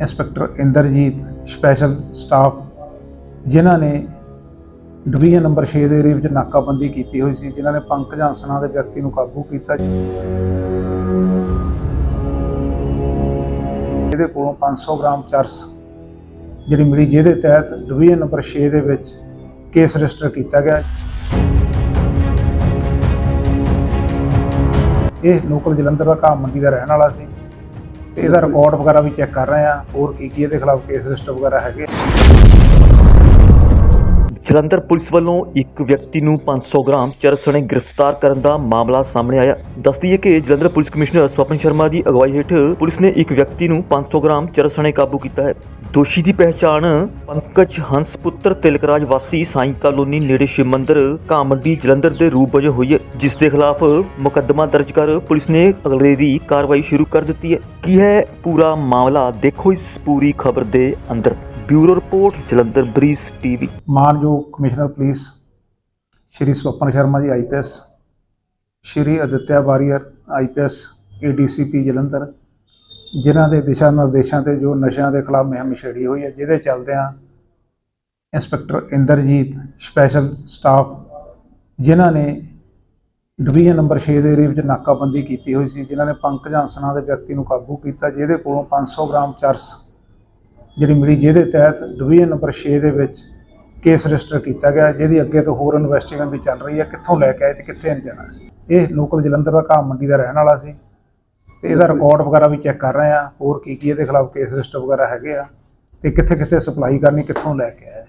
Inspector Inderjit, special staff, ਜਿਨ੍ਹਾਂ ਨੇ division number 6 ਦੇ ਏਰੀਏ ਵਿੱਚ ਨਾਕਾਬੰਦੀ ਕੀਤੀ ਹੋਈ ਸੀ, ਜਿਨ੍ਹਾਂ ਨੇ ਪੰਕਜ ਹੰਸਨਾ ਦੇ ਵਿਅਕਤੀ ਨੂੰ ਕਾਬੂ ਕੀਤਾ। ਇਹਦੇ ਕੋਲੋਂ 500 ਗ੍ਰਾਮ ਚਰਸ ਜਿਹੜੀ ਮਿਲੀ, ਜਿਹਦੇ ਤਹਿਤ ਡਿਵੀਜ਼ਨ ਨੰਬਰ 6 ਦੇ ਵਿੱਚ ਕੇਸ ਰਜਿਸਟਰ ਕੀਤਾ ਗਿਆ। ਇਹ ਲੋਕਲ ਜਲੰਧਰ ਦਾ ਘਾਹ ਮੰਡੀ ਦਾ ਰਹਿਣ ਵਾਲਾ ਸੀ। ਇਹਦਾ ਰਿਕਾਰਡ ਵਗੈਰਾ ਵੀ ਚੈੱਕ ਕਰ ਰਹੇ ਆ ਹੋਰ ਕੀ ਕੀ ਇਹਦੇ ਖਿਲਾਫ ਕੇਸ ਰਜਿਸਟਰ ਵਗੈਰਾ ਹੈਗੇ। ਜਲੰਧਰ ਪੁਲਿਸ ਵੱਲੋਂ ਇੱਕ ਵਿਅਕਤੀ ਨੂੰ 500 ਗ੍ਰਾਮ ਚਰਸ ਗ੍ਰਿਫਤਾਰ ਕਰਨ ਦਾ ਮਾਮਲਾ ਸਾਹਮਣੇ ਆਇਆ। ਦੱਸਦੀ ਹੈ ਕਿ ਜਲੰਧਰ ਪੁਲਿਸ ਕਮਿਸ਼ਨਰ ਸਵਪਨ ਸ਼ਰਮਾ ਦੀ ਅਗਵਾਈ ਹੇਠ ਪੁਲਿਸ ਨੇ ਇੱਕ ਵਿਅਕਤੀ ਨੂੰ 500 ਗ੍ਰਾਮ ਚਰਸ ਕਾਬੂ ਕੀਤਾ ਹੈ। ਦੋਸ਼ੀ ਦੀ ਪਹਿਚਾਣ ਪੰਕਜ ਹੰਸ ਪੁੱਤਰ ਤਿਲਕਰਾਜ ਵਾਸੀ ਸਾਈਂ ਕਾਲੋਨੀ ਨੇੜੇ ਸ਼ਿਵ ਮੰਦਿਰ ਕਾਮੰਡੀ ਜਲੰਧਰ ਦੇ ਰੂਪ ਵਜੋਂ ਹੋਈ ਹੈ, ਜਿਸ ਦੇ ਖਿਲਾਫ ਮੁਕੱਦਮਾ ਦਰਜ ਕਰ ਪੁਲਿਸ ਨੇ ਅਗਲੇਰੀ ਕਾਰਵਾਈ ਸ਼ੁਰੂ ਕਰ ਦਿੱਤੀ ਹੈ। ਕੀ ਹੈ ਪੂਰਾ ਮਾਮਲਾ? ਦੇਖੋ ਇਸ ਪੂਰੀ ਖਬਰ ਦੇ ਅੰਦਰ। Bureau report, Jalandhar Breeze TV. ਮਾਨਯੋਗ commissioner police, Shri Swapan Sharma ji IPS Shri Aditya Warrier IPS ADCP Jalandhar, ਜਿਨ੍ਹਾਂ ਦੇ ਦਿਸ਼ਾ ਨਿਰਦੇਸ਼ਾਂ ਤੇ ਜੋ ਨਸ਼ਿਆਂ ਦੇ ਖਿਲਾਫ ਮੁਹਿੰਮ ਛੇੜੀ ਹੋਈ ਹੈ, ਜਿਹਦੇ ਚੱਲਦਿਆਂ ਇੰਸਪੈਕਟਰ ਇੰਦਰਜੀਤ, ਸਪੈਸ਼ਲ ਸਟਾਫ, ਜਿਨ੍ਹਾਂ ਨੇ ਡਿਵੀਜ਼ਨ ਨੰਬਰ 6 ਦੇ ਏਰੀਏ ਵਿੱਚ ਨਾਕਾਬੰਦੀ ਕੀਤੀ ਹੋਈ ਸੀ, ਜਿਨ੍ਹਾਂ ਨੇ ਪੰਕਜ ਹੰਸਨਾ ਦੇ ਵਿਅਕਤੀ ਨੂੰ ਕਾਬੂ ਕੀਤਾ, ਜਿਹਦੇ ਕੋਲੋਂ 500 ਗ੍ਰਾਮ ਚਰਸ ਜਿਹੜੀ ਮਿਲੀ ਜਿਹਦੇ ਤਹਿਤ ਡਿਵੀਜ਼ਨ ਨੰਬਰ 6 ਦੇ ਵਿੱਚ ਕੇਸ ਰਜਿਸਟਰ ਕੀਤਾ ਗਿਆ, ਜਿਹਦੀ ਅੱਗੇ ਤੋਂ ਹੋਰ ਇਨਵੈਸਟੀਗੇਸ਼ਨ ਵੀ ਚੱਲ ਰਹੀ ਹੈ, ਕਿੱਥੋਂ ਲੈ ਕੇ ਆਏ ਤੇ ਕਿੱਥੇ ਨਹੀਂ ਜਾਣਾ ਸੀ। ਇਹ ਲੋਕਲ ਜਲੰਧਰ ਦਾ ਘਾਹ ਮੰਡੀ ਦਾ ਰਹਿਣ ਵਾਲਾ ਸੀ ਤੇ ਇਹਦਾ ਰਿਕਾਰਡ ਵਗੈਰਾ ਵੀ ਚੈੱਕ ਕਰ ਰਹੇ ਆ ਹੋਰ ਕੀ ਕੀ ਇਹਦੇ ਖਿਲਾਫ ਕੇਸ ਰਜਿਸਟਰ ਵਗੈਰਾ ਹੈਗੇ ਆ ਤੇ ਕਿੱਥੇ ਕਿੱਥੇ ਸਪਲਾਈ ਕਰਨੀ, ਕਿੱਥੋਂ ਲੈ ਕੇ ਆਏ।